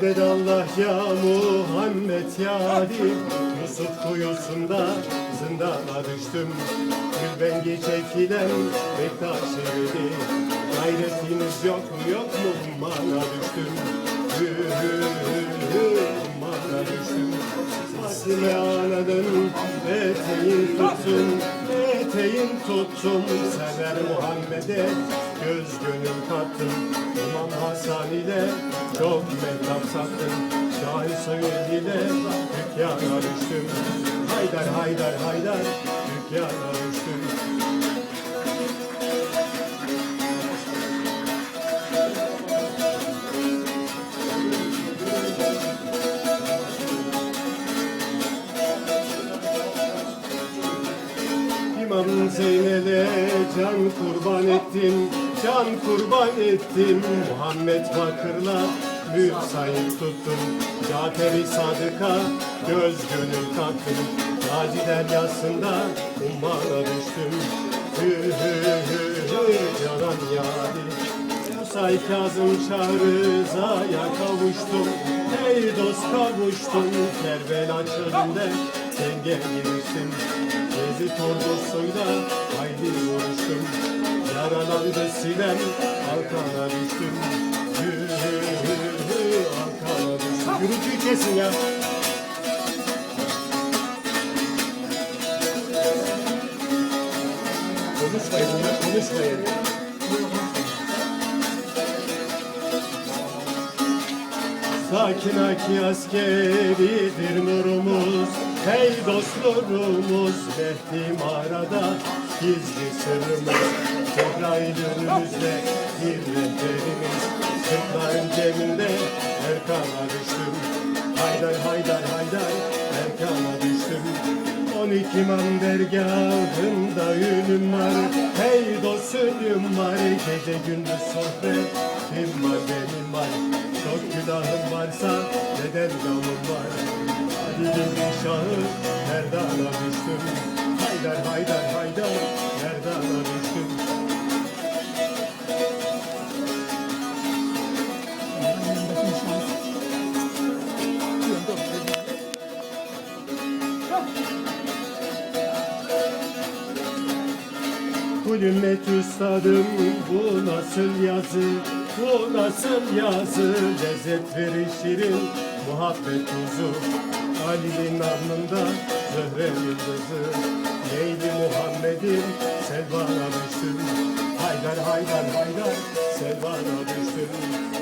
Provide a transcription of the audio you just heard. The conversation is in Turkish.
Medet Allah ya Muhammed ya Ali Yusuf kuyusunda zindana düştüm. Gülbengi çekilen Bektaş evli Gayretiniz yok mu yok mu? Ummana düştüm. Hü hü hü hü Ummana düştüm. Fasime anadın Eteğin tutsun Eteğin tuttum Sever Muhammed'e. Göz gönül kattım İmam Hasan ile. Çok mehtap sattım Şahin Soyuz ile. Dükkana düştüm Haydar haydar haydar. Dükkana düştüm Zeynel'e can kurban ettim, can kurban ettim. Muhammed Bakır'la büyük sahip tuttum. Cafer-i Sadık'a göz gönül kattım. Gazi deryasında ummana düştüm. Hü hü hü hü canan yâri. Musa-i Kazım Şarıza'ya kavuştum. Ey dost kavuştum. Kerbela çölünde denge giriştim. Gezi ordusuyla haydi vuruştum Yaralandı sinem arkana düştüm hü arkana düştüm Gürültüyü kesin ya Konuşmayın konuşmayın Sakin aki askeridir nurumuz. Hey dostlarımız Mehdi mağarada Gizli sırrımız. Cebrail önümüzde Bir rehberimiz. Sırtların cebinde Erkan'a düştüm. Haydar haydar haydar Erkan'a düştüm. On iki imam dergahında ünüm var. Hey ünüm var Gece gündüz sohbet. Kim var benim var? Çok günahım varsa Neden gamım var? Ali'nin şahı Merdana düştüm Haydar haydar haydar Kulümmet üstadım bu nasıl yazı? Bu nasıl yazı? Lezzet verir şirin muhabbet tuzu Ali'nin alnında zöhre yıldızı. Leyli Muhammed'in selvana düştüm Haydar haydar haydar selvana düştüm